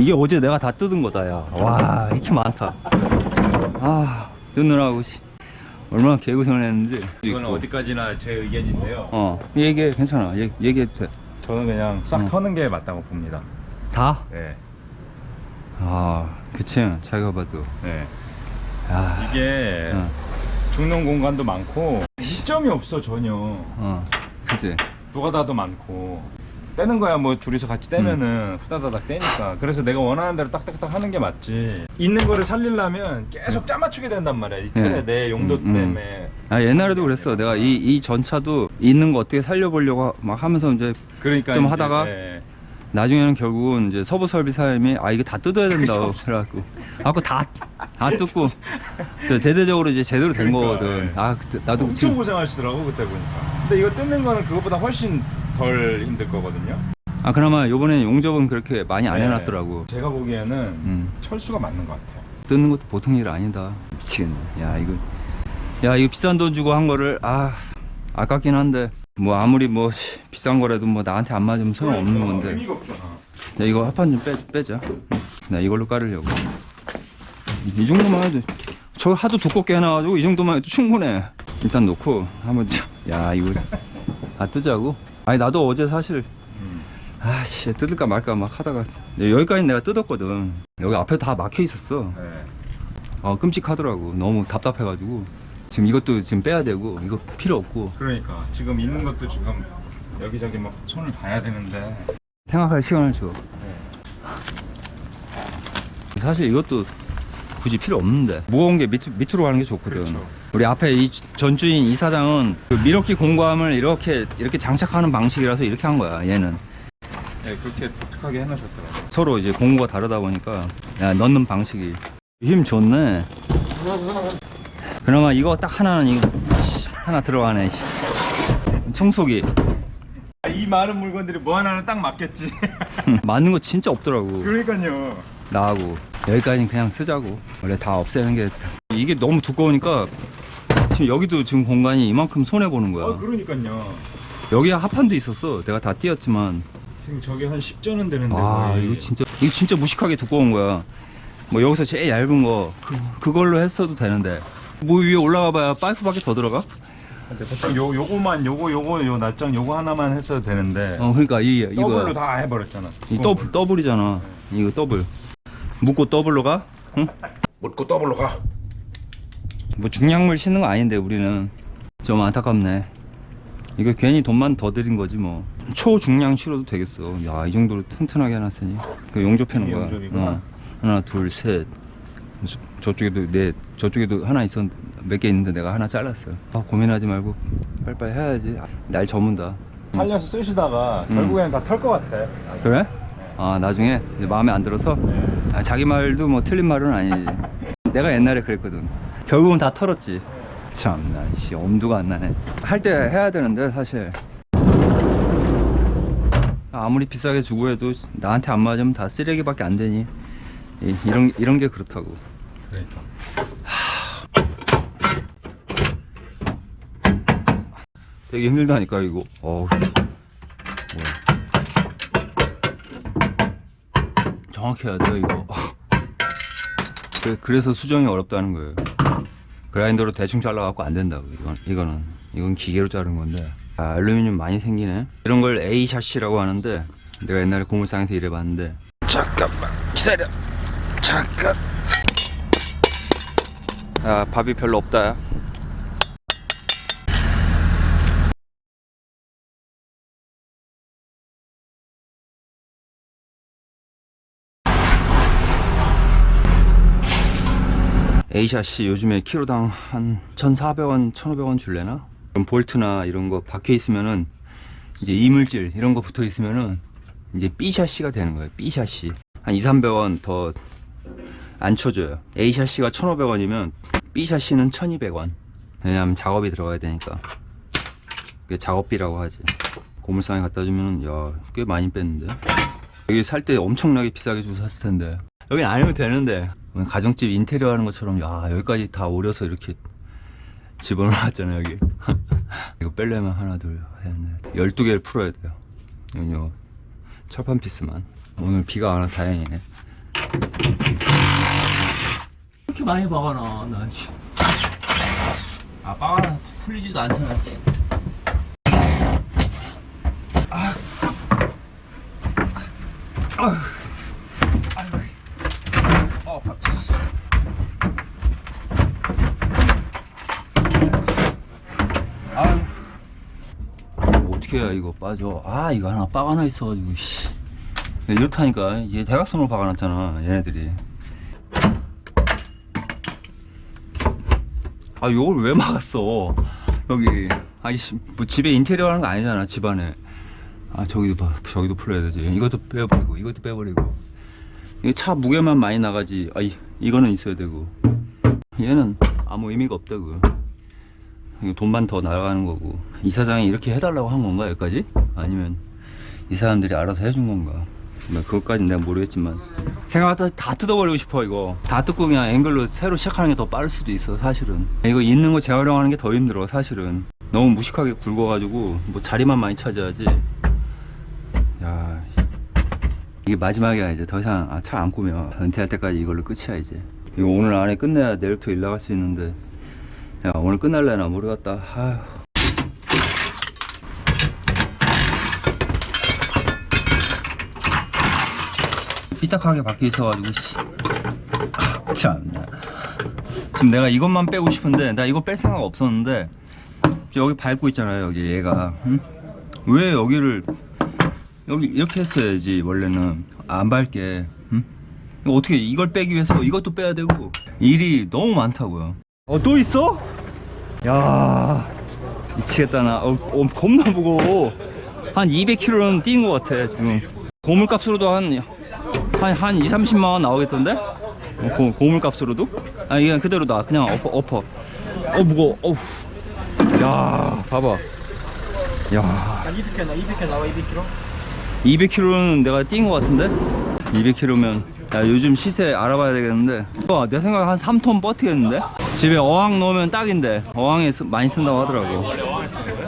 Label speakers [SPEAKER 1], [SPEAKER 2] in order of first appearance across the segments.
[SPEAKER 1] 이게 어제 내가 다 뜯은 거다 야와 이렇게 많다 아 뜯느라고 씨. 얼마나 개고생을 했는지
[SPEAKER 2] 이건
[SPEAKER 1] 있고.
[SPEAKER 2] 어디까지나 제 의견인데요.
[SPEAKER 1] 어 얘기해 괜찮아 얘, 얘기해도 돼
[SPEAKER 2] 저는 그냥 싹
[SPEAKER 1] 응.
[SPEAKER 2] 터는 게 맞다고 봅니다.
[SPEAKER 1] 다?
[SPEAKER 2] 네.
[SPEAKER 1] 아 그치 자기가 봐도
[SPEAKER 2] 네.
[SPEAKER 1] 야
[SPEAKER 2] 이게
[SPEAKER 1] 어,
[SPEAKER 2] 죽는 공간도 많고 시점이 없어 전혀.
[SPEAKER 1] 어 그치
[SPEAKER 2] 노가다도 많고 떼는 거야. 뭐 둘이서 같이 떼면은 후다다닥 떼니까. 그래서 내가 원하는 대로 딱딱딱 하는 게 맞지. 있는 거를 살리려면 계속 짜맞추게 된단 말이야. 이 틀에
[SPEAKER 1] 네.
[SPEAKER 2] 내 용도
[SPEAKER 1] 음, 음.
[SPEAKER 2] 때문에.
[SPEAKER 1] 아 옛날에도 그랬어. 내가 이 이 전차도 있는 거 어떻게 살려보려고 막 하면서 이제
[SPEAKER 2] 그러니까
[SPEAKER 1] 좀
[SPEAKER 2] 이제,
[SPEAKER 1] 하다가
[SPEAKER 2] 네.
[SPEAKER 1] 나중에는 결국은 이제 서부 설비사님이 아 이거 다 뜯어야 된다
[SPEAKER 2] 그럴 수
[SPEAKER 1] 그래갖고. 아그 다다 뜯고. 저 대대적으로 이제 제대로 된
[SPEAKER 2] 그러니까,
[SPEAKER 1] 거거든.
[SPEAKER 2] 예.
[SPEAKER 1] 아 그때 나도
[SPEAKER 2] 엄청
[SPEAKER 1] 지금
[SPEAKER 2] 고생하시더라고 그때 보니까. 근데 이거 뜯는 거는 그것보다 훨씬 덜 힘들 거거든요.
[SPEAKER 1] 아 그나마 요번에 용접은 그렇게 많이 안
[SPEAKER 2] 네.
[SPEAKER 1] 해놨더라고.
[SPEAKER 2] 제가 보기에는
[SPEAKER 1] 음.
[SPEAKER 2] 철수가 맞는 것 같아요.
[SPEAKER 1] 뜯는 것도 보통 일 아니다. 미치겠네 야 이거. 야 이거 비싼 돈 주고 한 거를 아 아깝긴 한데. 뭐 아무리 뭐 씨, 비싼 거라도 뭐 나한테 안 맞으면 소용없는
[SPEAKER 2] 그러니까.
[SPEAKER 1] 건데.
[SPEAKER 2] 의미가 없잖아
[SPEAKER 1] 야 이거 합판 좀 빼, 빼자. 나 이걸로 깔으려고. 이 정도만 해도 저 하도 두껍게 해놔가지고 이 정도만 해도 충분해. 일단 놓고 한번 자- 야 이거 다 뜨자고 아니 나도 어제 사실
[SPEAKER 2] 음.
[SPEAKER 1] 아씨 뜯을까 말까 막 하다가 여기까지 내가 뜯었거든. 여기 앞에 다 막혀 있었어.
[SPEAKER 2] 네.
[SPEAKER 1] 아 끔찍하더라고. 너무 답답해가지고. 지금 이것도 지금 빼야 되고 이거 필요 없고.
[SPEAKER 2] 그러니까. 지금 있는 것도 지금 여기저기 막 손을 봐야 되는데.
[SPEAKER 1] 생각할 시간을 줘.
[SPEAKER 2] 네.
[SPEAKER 1] 사실 이것도 굳이 필요 없는데 무거운 게 밑, 밑으로 가는 게 좋거든
[SPEAKER 2] 그렇죠.
[SPEAKER 1] 우리 앞에 이 전주인 이사장은 그 미러키 공구함을 이렇게 이렇게 장착하는 방식이라서 이렇게 한 거야 얘는
[SPEAKER 2] 네, 그렇게 독특하게 해놓으셨더라고요.
[SPEAKER 1] 서로 이제 공구가 다르다 보니까 야, 넣는 방식이 힘 좋네 그나마 이거 딱 하나는 이거 씨, 하나 들어가네 씨. 청소기
[SPEAKER 2] 이 많은 물건들이 뭐 하나는 딱 맞겠지.
[SPEAKER 1] 맞는 거 진짜 없더라고
[SPEAKER 2] 그러니까요.
[SPEAKER 1] 나하고 여기까지는 그냥 쓰자고 원래 다 없애는 게 이게 너무 두꺼우니까 지금 여기도 지금 공간이 이만큼 손해 보는 거야
[SPEAKER 2] 아, 그러니까요.
[SPEAKER 1] 여기에 합판도 있었어 내가 다 띄었지만
[SPEAKER 2] 지금 저게 한 10전은 되는데.
[SPEAKER 1] 아
[SPEAKER 2] 거의.
[SPEAKER 1] 이거 진짜 이거 진짜 무식하게 두꺼운 거야 뭐 여기서 제일 얇은 거 그, 그걸로 했어도 되는데 뭐 위에 올라가 봐야 파이프밖에 더 들어가?
[SPEAKER 2] 대충 요 요거만 요거 요거 요 낱장 요거 하나만 했어도 되는데.
[SPEAKER 1] 어 그러니까 이
[SPEAKER 2] 더블로
[SPEAKER 1] 이거
[SPEAKER 2] 다 해버렸잖아.
[SPEAKER 1] 이 더블 더블이잖아 이거 더블 묶고 더블로 가? 응?
[SPEAKER 3] 묻고 더블로 가.
[SPEAKER 1] 뭐 중량물 싣는 거 아닌데 우리는 좀 안타깝네 이거 괜히 돈만 더 들인 거지 뭐 초중량 실어도 되겠어 야 이 정도로 튼튼하게 해놨으니 그 용접해 놓은 거야
[SPEAKER 2] 용접이구나.
[SPEAKER 1] 어. 하나 둘셋 저쪽에도 네 저쪽에도 하나 있었 몇 개 있는데 내가 하나 잘랐어 아, 고민하지 말고 빨리빨리 해야지 아, 날 저문다
[SPEAKER 2] 살려서 쓰시다가
[SPEAKER 1] 음.
[SPEAKER 2] 결국에는 다 털 것 같아.
[SPEAKER 1] 그래? 아 나중에 마음에 안 들어서?
[SPEAKER 2] 네.
[SPEAKER 1] 아, 자기 말도 뭐 틀린 말은 아니지. 내가 옛날에 그랬거든. 결국은 다 털었지. 참나 씨 엄두가 안 나네. 할 때 해야 되는데 사실. 아무리 비싸게 주고 해도 나한테 안 맞으면 다 쓰레기밖에 안 되니. 이, 이런 이런 게 그렇다고.
[SPEAKER 2] 그러니까.
[SPEAKER 1] 되게 힘들다니까 이거. 어우 뭐야 정확히 해야 돼요 이거. 그래, 그래 서 수정이 어렵다는 거예요. 그라인더로 대충 잘라갖고 안 된다고 이건, 이거는. 이건 기계로 자른 건데. 아, 알루미늄 많이 생기네. 이런 걸 A 샷이라고 하는데 내가 옛날에 고물상에서 일해봤는데. 잠깐만 기다려. 잠깐. 아 밥이 별로 없다 야 A샷이 요즘에 키로당 한 1,400원, 1,500원 줄래나? 그럼 볼트나 이런 거 박혀 있으면은 이제 이물질 이런 거 붙어 있으면은 이제 B샷시가 되는 거예요. B샷시. 한 2, 300원 더 안 쳐줘요. A샷시가 1,500원이면 B샷시는 1,200원. 왜냐면 작업이 들어가야 되니까. 그게 작업비라고 하지. 고물상에 갖다 주면은 야, 꽤 많이 뺐는데. 여기 살 때 엄청나게 비싸게 주고 샀을 텐데. 여긴 안 해도 되는데. 가정집 인테리어 하는 것처럼 야, 여기까지 다 오려서 이렇게 집어넣었잖아, 여기. 이거 빼려면 하나, 둘, 셋, 넷. 12개를 풀어야 돼요. 요 철판 피스만. 오늘 비가 안와 다행이네. 이렇게 많이 박아놔 나 씨. 아 박아놔 풀리지도 않잖아 씨. 아. 아휴. 아휴. 어, 밥. 아유. 어떻게 해야 이거 빠져? 아 이거 하나 빡 하나 있어가지고 씨. 야, 이렇다니까 얘 대각선으로 박아놨잖아 얘네들이. 아 이걸 왜 막았어? 여기 아이씨 뭐 집에 인테리어 하는 거 아니잖아 집안에. 아 저기도 봐 저기도 풀어야 되지. 이것도 빼버리고 이것도 빼버리고. 이게 차 무게만 많이 나가지. 아 이, 이거는 있어야 되고. 얘는 아무 의미가 없다고. 돈만 더 나가는 거고. 이 사장이 이렇게 해달라고 한 건가 여기까지? 아니면 이 사람들이 알아서 해준 건가? 뭐 그것까진 내가 모르겠지만. 생각보다 다 뜯어버리고 싶어 이거. 다 뜯고 그냥 앵글로 새로 시작하는 게 더 빠를 수도 있어 사실은. 이거 있는 거 재활용하는 게 더 힘들어 사실은. 너무 무식하게 굵어가지고 뭐 자리만 많이 차지하지. 야 이게 마지막이야 이제. 더 이상 아, 차 안 꾸며. 은퇴할 때까지 이걸로 끝이야 이제. 이거 오늘 안에 끝내야 내일부터 일 나갈 수 있는데 야 오늘 끝날래나 모르겠다 아휴. 삐딱하게 박혀 있어가지고 씨. 아, 참나 지금 내가 이것만 빼고 싶은데 나 이거 뺄 생각 없었는데 여기 밟고 있잖아요 여기 얘가 응? 왜 여기를 여기 이렇게 했어야지 원래는 안 밟게 응? 어떻게 이걸 빼기 위해서 이것도 빼야 되고 일이 너무 많다고요 어 또 있어? 야 미치겠다 나 어, 어, 겁나 무거워 한 200kg는 뛴 것 같아 지금 고물값으로도 한 한, 한 2, 30만 원 나오겠던데? 어, 고, 고물값으로도? 아 이게 그대로다 그냥 엎어 엎어 어 무거워 어우 야 봐봐 야
[SPEAKER 3] 200개 나 200개 나와 200kg?
[SPEAKER 1] 200kg는 내가 뛴 것 같은데? 200kg면 야 요즘 시세 알아봐야 되겠는데. 와, 내 생각 한 3톤 버티겠는데? 집에 어항 넣으면 딱인데. 어항에 쓰- 많이 쓴다고 하더라고.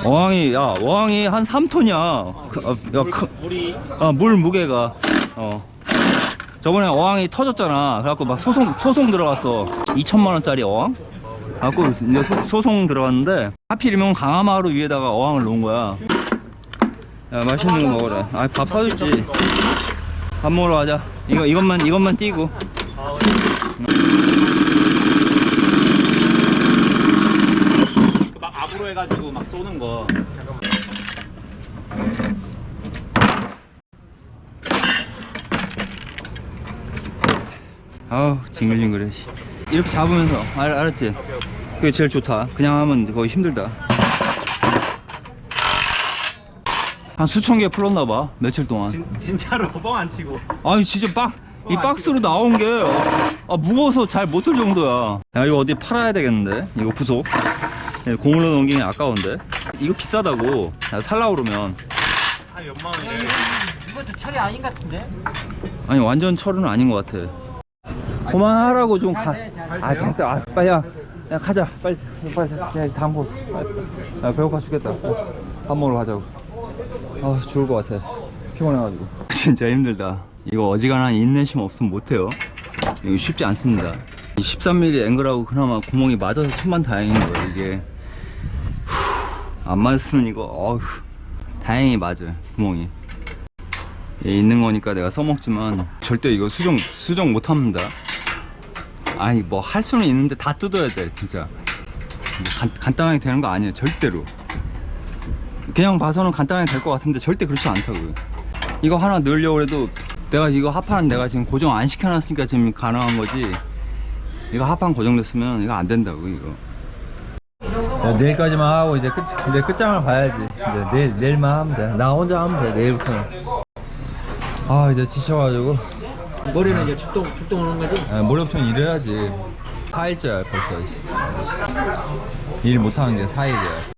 [SPEAKER 1] 어항이 야 어항이 한 3톤이야. 그, 어, 야, 그,
[SPEAKER 3] 물이
[SPEAKER 1] 아, 물 무게가. 어. 저번에 어항이 터졌잖아. 그래갖고 막 소송 소송 들어갔어. 2천만 원짜리 어항? 갖고 이제 소, 소송 들어갔는데 하필이면 강화마루 위에다가 어항을 놓은 거야. 야 맛있는 거 먹어라. 아밥 사줬지 밥 먹으러 가자. 이거 이것만 이것만 띄고.
[SPEAKER 3] 막 압으로 해가지고 막 쏘는 거.
[SPEAKER 1] 아우 징글징글해 씨. 이렇게 잡으면서 알, 알았지? 그게 제일 좋다. 그냥 하면 거의 힘들다 한 수천 개 풀었나 봐 며칠 동안
[SPEAKER 3] 진, 진짜로 뻥 안 치고
[SPEAKER 1] 아니 진짜 박, 이 박스로 나온 게 아, 무거워서 잘 못 들 정도야 야 이거 어디 팔아야 되겠는데 이거 부속 예, 고물로 넘기기 아까운데 이거 비싸다고 야, 살라고 그러면
[SPEAKER 3] 한 몇만 원이래 이것도 철이 아닌 것 같은데?
[SPEAKER 1] 아니 완전 철은 아닌 것 같아 그만하라고 좀 가.
[SPEAKER 3] 돼,
[SPEAKER 1] 잘아 됐어. 아 빨리 야, 야 가자. 빨리 빨리 자. 야 이제 다음 거. 야 배고파 죽겠다. 어, 밥 먹으러 가자고. 아 죽을 것 같아. 피곤해가지고. 진짜 힘들다. 이거 어지간한 인내심 없으면 못해요. 이거 쉽지 않습니다. 이 13mm 앵글하고 그나마 구멍이 맞아서 천만 다행인 거예요 이게. 후, 안 맞으면 이거 어휴 다행히 맞아요 구멍이. 얘 있는 거니까 내가 써먹지만 절대 이거 수정 수정 못합니다 아니 뭐 할 수는 있는데 다 뜯어야 돼 진짜 뭐 간, 간단하게 되는 거 아니에요 절대로 그냥 봐서는 간단하게 될 것 같은데 절대 그렇지 않다고요. 이거 하나 넣으려고 해도 내가 이거 합판 내가 지금 고정 안 시켜놨으니까 지금 가능한 거지. 이거 합판 고정됐으면 이거 안 된다고 이거. 야, 내일까지만 하고 이제 끝 이제 끝장을 봐야지. 이제 내일 내일만 하면 돼나 혼자 하면 돼 내일부터는. 아 이제 지쳐가지고.
[SPEAKER 3] 머리는 이제 축동 축동 오는 거지?
[SPEAKER 1] 아, 모레부터 일해야지. 4일째야 벌써. 일 못하는 게 4일이야